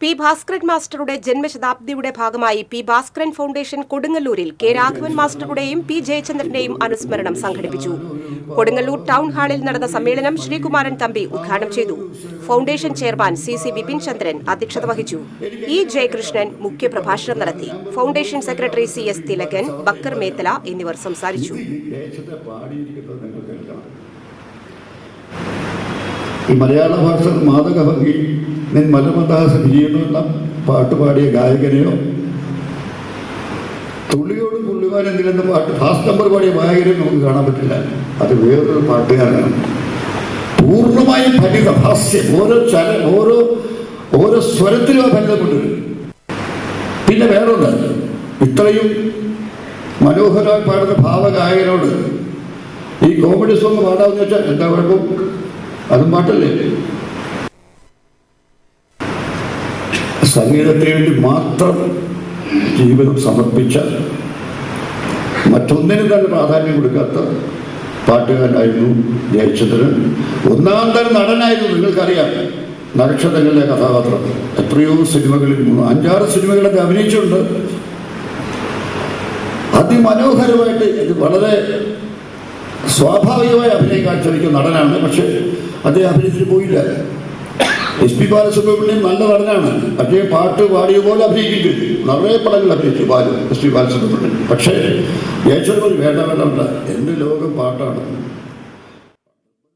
P Bhaskaran മാസ്റ്ററുടെ ജന്മശതാബ്ദിയുടെ ഭാഗമായി പി ഭാസ്കരൻ ഫൗണ്ടേഷൻ കൊടുങ്ങല്ലൂരിൽ കെ രാഘവൻ മാസ്റ്ററുടെയും പി ജയചന്ദ്രന്റെയും അനുസ്മരണം സംഘടിപ്പിച്ചു. കൊടുങ്ങല്ലൂർ ടൗൺ ഹാളിൽ നടന്ന സമ്മേളനം ശ്രീകുമാരൻ തമ്പി ഉദ്ഘാടനം ചെയ്തു. Foundation chairman C C Bipin Chandran അധ്യക്ഷത വഹിച്ചു. ഇ ജയകൃഷ്ണൻ മുഖ്യപ്രഭാഷണം നടത്തി. Foundation secretary C S Thilakan Bakkar Methala എന്നിവർ സംസാരിച്ചു. ഈ മലയാള ഭാഷ മാതകഭംഗി നിൻ മലമദാസ ചെയ്യുന്നു എന്ന പാട്ട് പാടിയ ഗായകനെയോ? തുള്ളിയോട് എന്തിലെന്ന പാട്ട് ഫാസ്റ്റ് നമ്പർ പാടിയ ഗായകനെ നമുക്ക് കാണാൻ പറ്റില്ല. അത് വേറൊരു പാട്ടുകാരനാണ്. പൂർണമായും ഫലിത ഹാസ്യം ഓരോ ചല ഓരോ ഓരോ സ്വരത്തിലും ആ ഫലിതം കൊണ്ടുവരും. പിന്നെ വേറൊന്ന്. ഇത്രയും മനോഹരമായി പാടുന്ന ഭാവഗായകനോട് ഈ കോമഡി സോങ് പാടാമെന്ന് വെച്ചാൽ എന്താ കുഴപ്പം? അതും പാട്ടല്ലേ? സംഗീതത്തിന് വേണ്ടി മാത്രം ജീവിതം സമർപ്പിച്ച മറ്റൊന്നിനും തന്നെ പ്രാധാന്യം കൊടുക്കാത്ത പാട്ടുകാരനായിരുന്നു ജയചന്ദ്രൻ. ഒന്നാം തരം നടനായിരുന്നു നിങ്ങൾക്കറിയാം. നക്ഷത്രങ്ങളിലെ കഥാപാത്രം. എത്രയോ സിനിമകളിൽ അഞ്ചാറ് സിനിമകളൊക്കെ അഭിനയിച്ചിട്ടുണ്ട്. അതിമനോഹരമായിട്ട് ഇത് വളരെ സ്വാഭാവികമായി അഭിനയം കാഴ്ചവെക്കുന്ന നടനാണ്. പക്ഷേ അദ്ദേഹം അഭിനയത്തിന് പോയില്ല. എസ് പി ബാലസുബ്രഹ്മണ്യം നല്ല നടനാണ്. പക്ഷേ പാട്ട് പാടിയ പോലെ അഭിനയിക്കും നിറയെ പടങ്ങൾ അഭിനയിച്ചു ബാലു എസ് പി ബാലസുബ്രഹ്മണ്യം. പക്ഷേ യേശുദാസ് വേണ്ട വേണ്ട വേണ്ട. എന്റെ ലോകം പാട്ടാണ്.